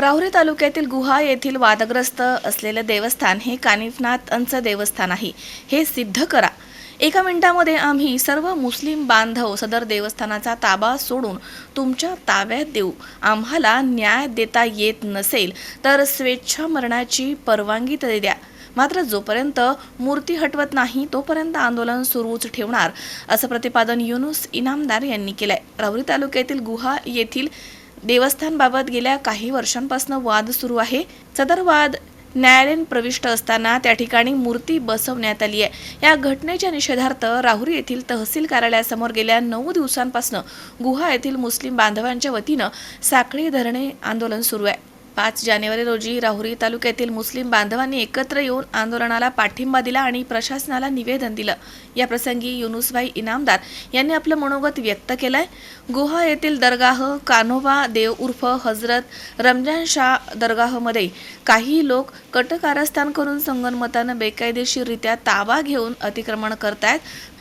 राहुरी तालुक्यातील गुहा येथील वादग्रस्त असलेलं देवस्थान हे कानिफनाथांचं देवस्थान आहे. हे सिद्ध करा. एका मिनिटामध्ये आम्ही सर्व मुस्लिम बांधव सदर देवस्थानाचा ताबा सोडून तुमच्या ताब्यात देऊ. आम्हाला न्याय देता येत नसेल तर स्वेच्छा मरणाची परवानगी तरी द्या. मात्र जोपर्यंत मूर्ती हटवत नाही तोपर्यंत आंदोलन सुरूच ठेवणार असं प्रतिपादन युनुस इनामदार यांनी केलंय. राहुरी तालुक्यातील गुहा येथील देवस्थानबाबत गेल्या काही वर्षांपासून वाद सुरू आहे. सदर वाद न्यायालयीन प्रविष्ट असताना त्या ठिकाणी मूर्ती बसवण्यात आली आहे. या घटनेच्या निषेधार्थ राहुरी येथील तहसील कार्यालयासमोर गेल्या नऊ दिवसांपासून गुहा येथील मुस्लिम बांधवांच्या वतीनं साखळी धरणे आंदोलन सुरू आहे. पाच जानेवारी रोजी राहुरी तालुक्यातील मुस्लिम बांधवांनी एकत्र येऊन आंदोलनाला पाठिंबा दिला आणि प्रशासनाला निवेदन दिलं. या प्रसंगी युनुसभाई इनामदार यांनी आपलं मनोगत व्यक्त केलंय. गुहा येथील दरगाह कान्होबा देव उर्फ हजरत रमजान शाह दरगाहमध्ये काही लोक कटकारस्थान करून संगनमतानं बेकायदेशीररित्या ताबा घेऊन अतिक्रमण करतायत.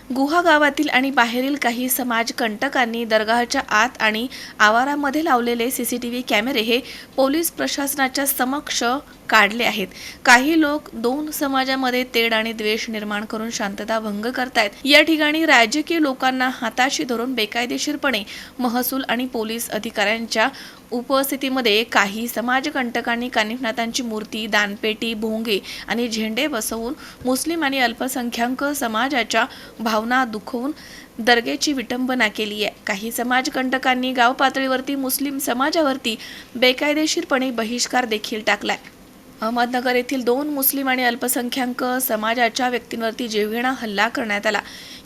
गुहा गावातील आणि बाहेरील काही समाज कंटकांनी दरगाहच्या आत आणि आवारामध्ये लावलेले सीसीटीव्ही कॅमेरे हे पोलीस प्रशासनाच्या समक्ष काढले आहेत. काही लोक दोन समाजामध्ये तेढ आणि द्वेष निर्माण करून शांतता भंग करतायत. या ठिकाणी राजकीय लोकांना हाताशी धरून बेकायदेशीरपणे महसूल आणि पोलीस अधिकाऱ्यांच्या उपस्थितीमध्ये काही समाजकंटकांनी कानिफनाथांची मूर्ती दानपेटी भोंगे आणि झेंडे बसवून मुस्लिम आणि अल्पसंख्याक समाजाच्या भावना दुखवून दर्गेची विटंबना केली आहे. काही समाजकंटकांनी गाव पातळीवरती मुस्लिम समाजावरती बेकायदेशीरपणे बहिष्कार देखील टाकलाय. अहमदनगर येथील दोन मुस्लिम आणि अल्पसंख्याक समाजाच्या व्यक्तींवरती जीवघेणा हल्ला करण्यात आला.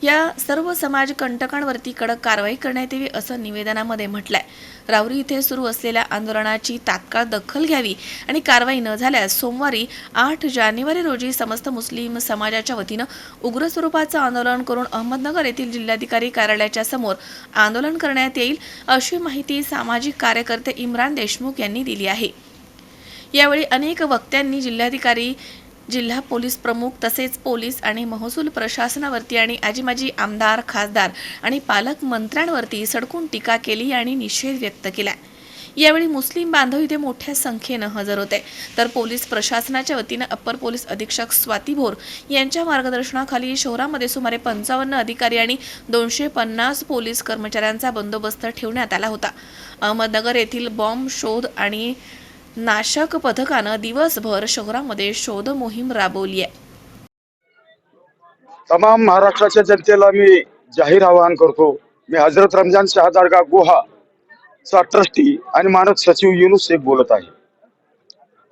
या सर्व समाज कंटकांवरती कडक कारवाई करण्यात यावी असं निवेदनामध्ये म्हटलंय. राऊरी इथे सुरू असलेल्या आंदोलनाची तात्काळ दखल घ्यावी आणि कारवाई न झाल्यास सोमवारी आठ जानेवारी रोजी समस्त मुस्लिम समाजाच्या वतीनं उग्र स्वरूपाचं आंदोलन करून अहमदनगर येथील जिल्हाधिकारी कार्यालयाच्या समोर आंदोलन करण्यात येईल अशी माहिती सामाजिक कार्यकर्ते इम्रान देशमुख यांनी दिली आहे. यावेळी अनेक वक्त्यांनी जिल्हाधिकारी जिल्हा पोलीस प्रमुख तसेच पोलीस आणि महसूल प्रशासनावरती आणि आजीमाजी आमदार खासदार आणि पालकमंत्र्यांवरती सडकून टीका केली आणि निषेध व्यक्त केला. यावेळी मुस्लिम बांधव इथे मोठ्या संख्येनं हजर होते. तर पोलीस प्रशासनाच्या वतीनं अप्पर पोलीस अधीक्षक स्वाती भोर यांच्या मार्गदर्शनाखाली शहरामध्ये सुमारे पंचावन्न अधिकारी आणि दोनशे पन्नास पोलीस कर्मचाऱ्यांचा बंदोबस्त ठेवण्यात आला होता. अहमदनगर येथील बॉम्ब शोध आणि नाशक पथकानं दिवसभर शहरामध्ये शोध मोहीम राबवली आहे तमाम महाराष्ट्राच्या जनतेला मी जाहीर आवाहन करतो. मी हजरत रमजान शाह गुहा चा ट्रस्टी आणि मानद सचिव युनुस शेख बोलत आहे.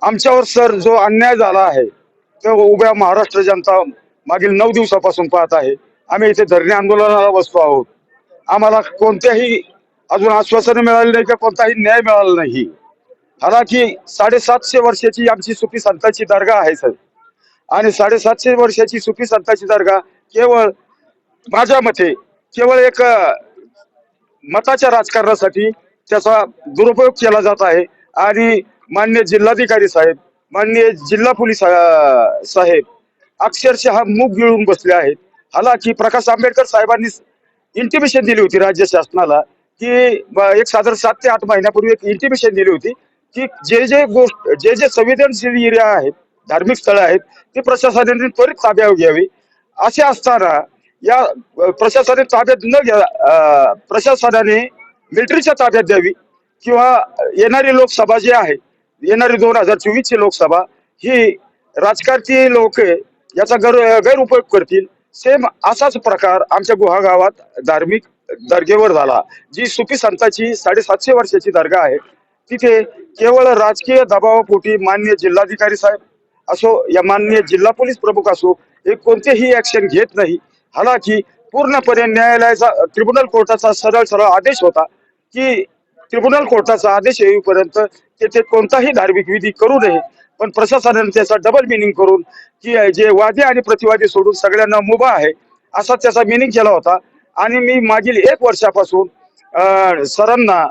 आमच्यावर सर जो अन्याय झाला आहे तो उभ्या महाराष्ट्र जनता मागील नऊ दिवसापासून पाहत आहे. आम्ही इथे धरणे आंदोलनाला बसतो आहोत. आम्हाला कोणत्याही अजून आश्वासन मिळाले नाही किंवा कोणताही न्याय मिळाला नाही. हालांकि साडेसातशे वर्षाची आमची सुफी संतांची दर्गा आहे सर. आणि साडेसातशे वर्षाची सुफी संतांची दर्गा केवळ माझ्या मते केवळ एक मताच्या राजकारणासाठी त्याचा दुरुपयोग केला जात आहे. आणि मान्य जिल्हाधिकारी साहेब मान्य जिल्हा पोलीस साहेब अक्षरशः मूग गिळून बसले आहेत. हालाकी प्रकाश आंबेडकर साहेबांनी इंटिमेशन दिली होती राज्य शासनाला की एक साधारण सात ते आठ महिन्यापूर्वी एक इंटिमेशन दिली होती. की जे जे गोष्ट जे जे संवेदनशील एरिया आहेत धार्मिक स्थळं आहेत ते प्रशासनाने त्वरित ताब्यावर घ्यावी. असे असताना या प्रशासनाने ताब्यात न घ्या प्रशासनाने मिलिटरीच्या ताब्यात द्यावी. किंवा येणारी लोकसभा जी आहे येणारी दोन हजार चोवीस ची लोकसभा ही राजकारणी लोक याचा गैर गैरउपयोग करतील. सेम असाच प्रकार आमच्या गुहा गावात धार्मिक दर्गेवर झाला. जी सुफी संतांची साडेसातशे वर्षाची दर्गा आहे तिथे केवळ राजकीय दबावापोटी मान्य जिल्हाधिकारी साहेब असो या मान्य जिल्हा पोलीस प्रमुख असो हे कोणतेही ऍक्शन घेत नाही. हालाकी पूर्णपणे न्यायालयाचा ट्रिब्युनल कोर्टाचा सरळ सरळ आदेश होता की ट्रिब्युनल कोर्टाचा आदेश येईपर्यंत तेथे कोणताही धार्मिक विधी करू नये. पण प्रशासनाने त्याचा डबल मिनिंग करून की जे वादी आणि प्रतिवादी सोडून सगळ्यांना मुभा आहे असा त्याचा मिनिंग केला होता. आणि मी मागील एक वर्षापासून सरांना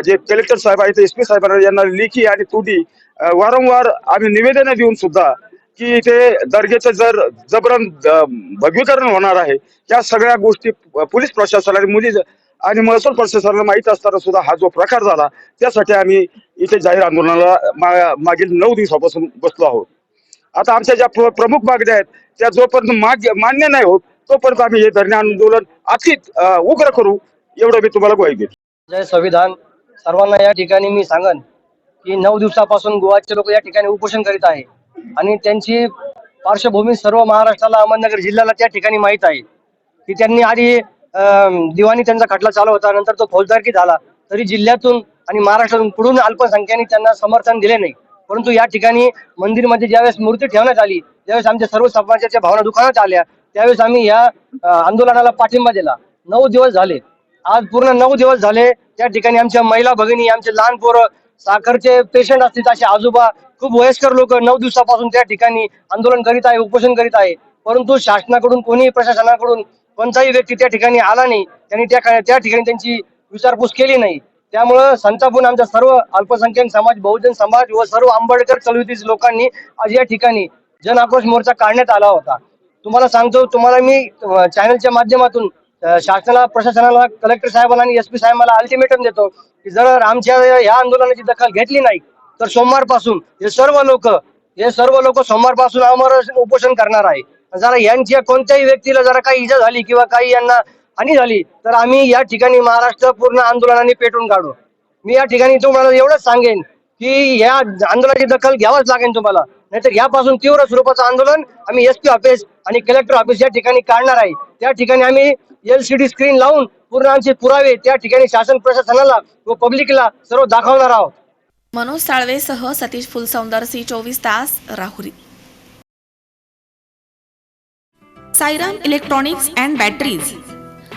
जे कलेक्टर साहेब आहेत एस पी साहेबांना यांना लेखी आणि तुटी वारंवार आम्ही निवेदन देऊन सुद्धा की इथे दर्गेचं जर जबरन अं, भगवीकरण होणार आहे या सगळ्या गोष्टी पोलीस प्रशासनाने मुली आणि महसूल प्रशासनाला माहीत असताना सुद्धा हा जो प्रकार झाला त्यासाठी आम्ही इथे जाहीर आंदोलनाला मागील नऊ दिवसापासून बसलो आहोत. आता आमच्या ज्या प्रमुख मागण्या आहेत त्या जोपर्यंत माग्य मान्य नाही होत तोपर्यंत आम्ही हे धरणे आंदोलन अति उग्र करू एवढं मी तुम्हाला ग्वाही देतो. जय संविधान. सर्वांना या ठिकाणी मी सांगन की नऊ दिवसापासून गोवाचे लोक या ठिकाणी उपोषण करीत आहे. आणि त्यांची पार्श्वभूमी सर्व महाराष्ट्राला अहमदनगर जिल्ह्याला त्या ठिकाणी माहीत आहे. की त्यांनी आधी दिवाणी त्यांचा खटला चालू होता नंतर तो फौजदारकी झाला. तरी जिल्ह्यातून आणि महाराष्ट्रातून पुढून अल्पसंख्याने त्यांना समर्थन दिले नाही. परंतु या ठिकाणी मंदिरमध्ये ज्यावेळेस मूर्ती ठेवण्यात आली ज्यावेळेस आमच्या सर्व समाजाच्या भावना दुखावण्यात आल्या त्यावेळेस आम्ही या आंदोलनाला पाठिंबा दिला. नऊ दिवस झाले. आज पूर्ण नऊ दिवस झाले. त्या ठिकाणी आमच्या महिला भगिनी आमचे लहान पोरं साखरचे पेशंट असतील असे आजोबा खूप वयस्कर लोक नऊ दिवसापासून त्या ठिकाणी आंदोलन करीत आहे उपोषण करीत आहे. परंतु शासनाकडून कोणीही प्रशासनाकडून कोणताही व्यक्ती त्या ठिकाणी आला नाही. त्यांनी त्या त्या ठिकाणी त्यांची विचारपूस केली नाही. त्यामुळं संतापून आमच्या सर्व अल्पसंख्याक समाज बहुजन समाज व सर्व आंबेडकर चळवळीतील लोकांनी आज या ठिकाणी जन आक्रोश मोर्चा काढण्यात आला होता. तुम्हाला सांगतो तुम्हाला मी चॅनलच्या माध्यमातून शासनाला प्रशासनाला कलेक्टर साहेबांना आणि एस पी साहेबांना अल्टिमेटम देतो की जर आमच्या या आंदोलनाची दखल घेतली नाही तर सोमवारपासून हे सर्व लोक हे सर्व लोक सोमवारपासून अमर उपोषण करणार आहे. जरा यांच्या कोणत्याही व्यक्तीला जरा काही इजा झाली किंवा काही यांना हानी झाली तर आम्ही या ठिकाणी महाराष्ट्र पूर्ण आंदोलनाने पेटून काढू. मी या ठिकाणी तुम्हाला एवढंच सांगेन की या आंदोलनाची दखल घ्यावाच लागेल तुम्हाला. नाहीतर यापासून तीव्र स्वरूपाचं आंदोलन आम्ही एस पी ऑफिस आणि कलेक्टर ऑफिस या ठिकाणी काढणार आहे. त्या ठिकाणी आम्ही एलसीडी स्क्रीन लावून पूर्ण आमचे पुरावे त्या ठिकाणी शासन प्रशासनाला व पब्लिकला सर्व दाखवणार आहोत. मनोज साळवेसह सतीश फुलसौंदर सी चोवीस तास Rahuri. Sairam electronics and batteries.